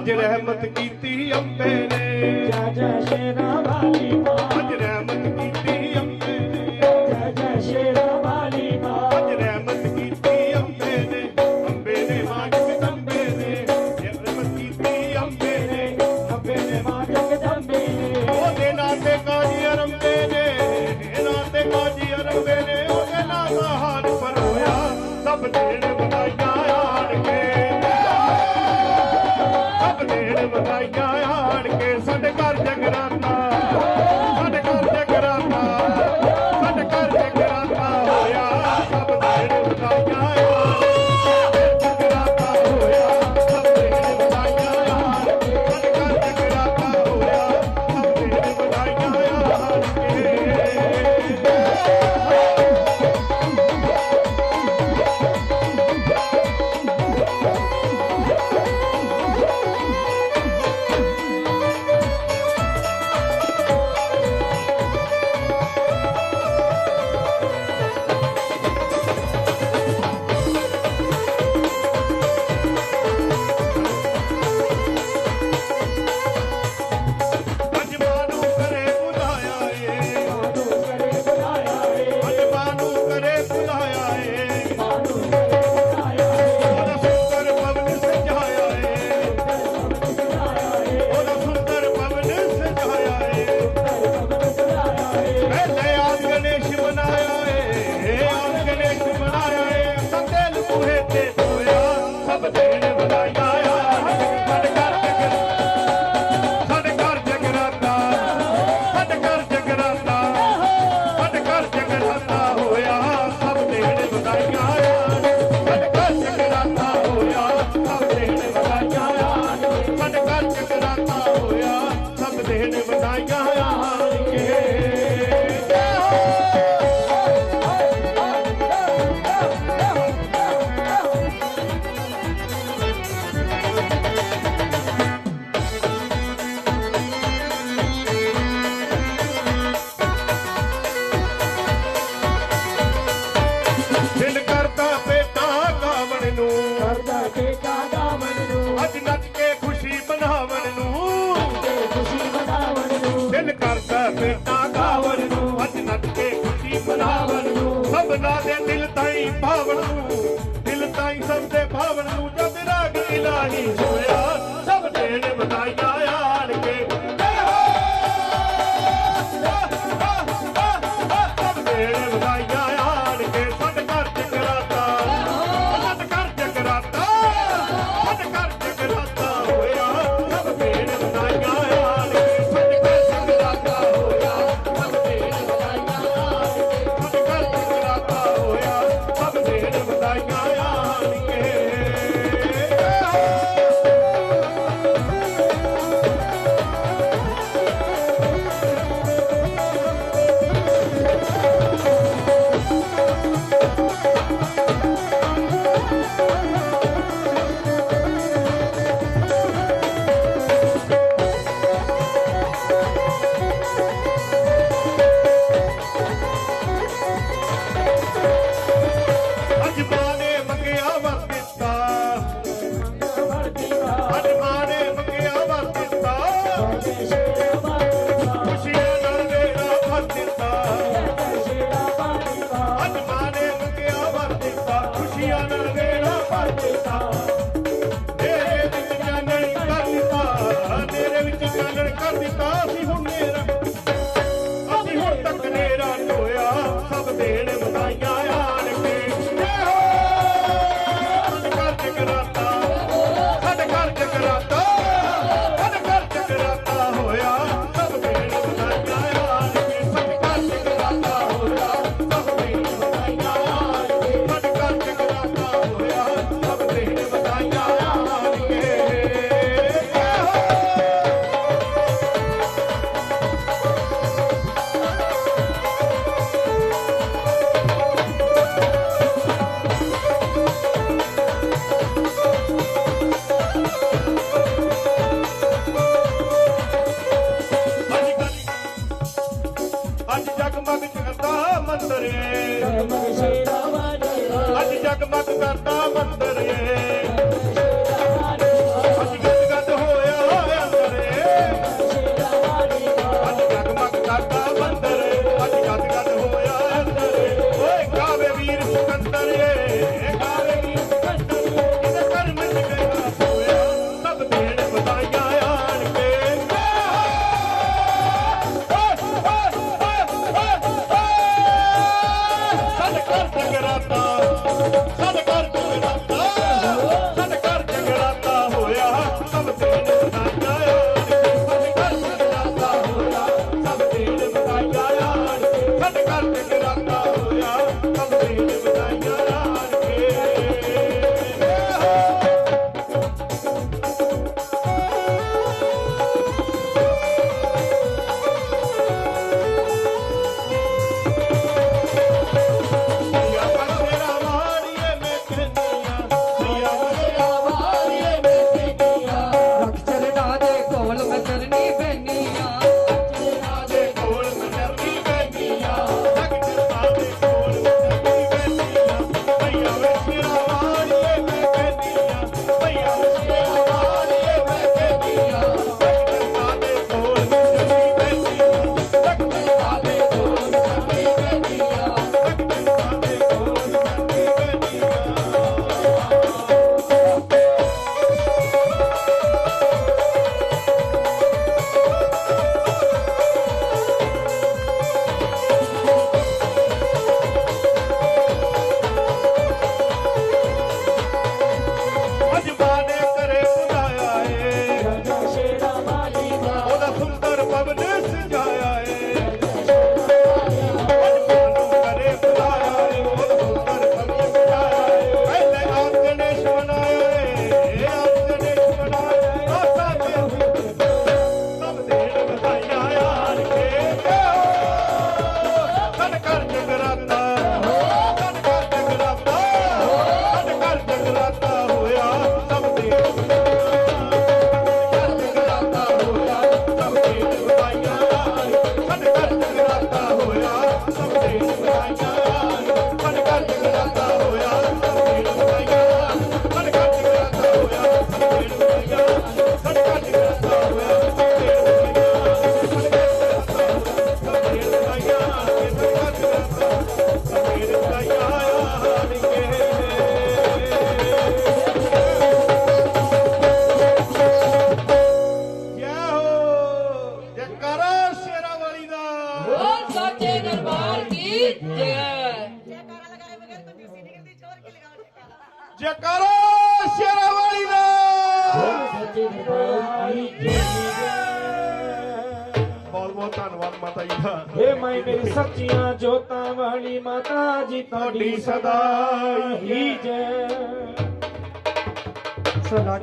ਅੱਜ ਰਹਿਮਤ ਕੀਤੀ ਅੰਬੇ ਨੇ। ਜਾ ਜਾ ਸ਼ੇਰਾ ਵਾਲੀ தேட ਮੰਦਰੇ ਅੱਜ ਜਗਮਗ ਕਰਦਾ ਮੰਦਰੇ How the bottom do it? ਜਕਾਰਾ Sherowali ਦਾ। ਬਹੁਤ ਬਹੁਤ ਧੰਨਵਾਦ ਮਾਤਾ ਜੀ ਦਾ। ਏ ਮਾਈ ਮੇਰੀ ਸੱਚੀਆਂ ਜੋਤਾਂ ਵਾਲੀ ਮਾਤਾ ਜੀ ਤੁਹਾਡੀ ਸਦਾ ਹੀ ਜੈ। ਸਦਾ